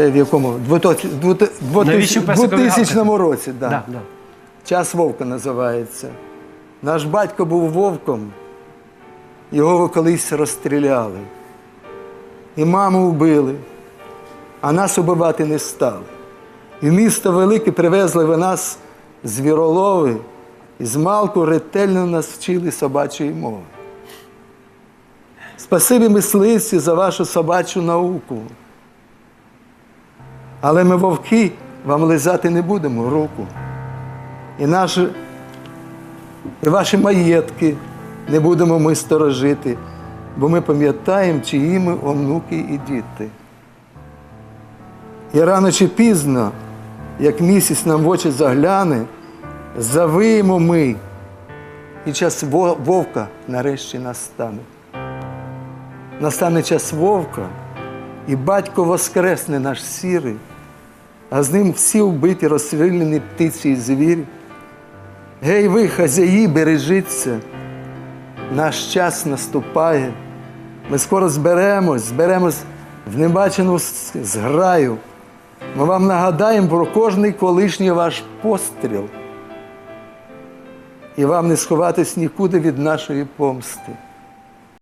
Це в якому? Навіщо песикові 2000 гавкати? році, да. Да, да. Час вовка називається. Наш батько був вовком, його колись розстріляли. І маму вбили, а нас убивати не стали. І в місто велике привезли ви нас звіролови, і з малку ретельно нас вчили собачої мови. Спасибі мисливці за вашу собачу науку. Але ми вовки вам лизати не будемо руку. І наші, і ваші маєтки не будемо ми сторожити, бо ми пам'ятаємо, чиї ми онуки і діти. І рано чи пізно, як місяць нам в очі загляне, завиємо ми, і час вовка нарешті настане. Настане час вовка, і батько воскресне наш сірий, а з ним всі вбиті, розстріляні птиці і звірі. Гей, ви, хазяї, бережіться, наш час наступає. Ми скоро зберемось, зберемось в небачену зграю. Ми вам нагадаємо про кожний колишній ваш постріл. І вам не сховатись нікуди від нашої помсти.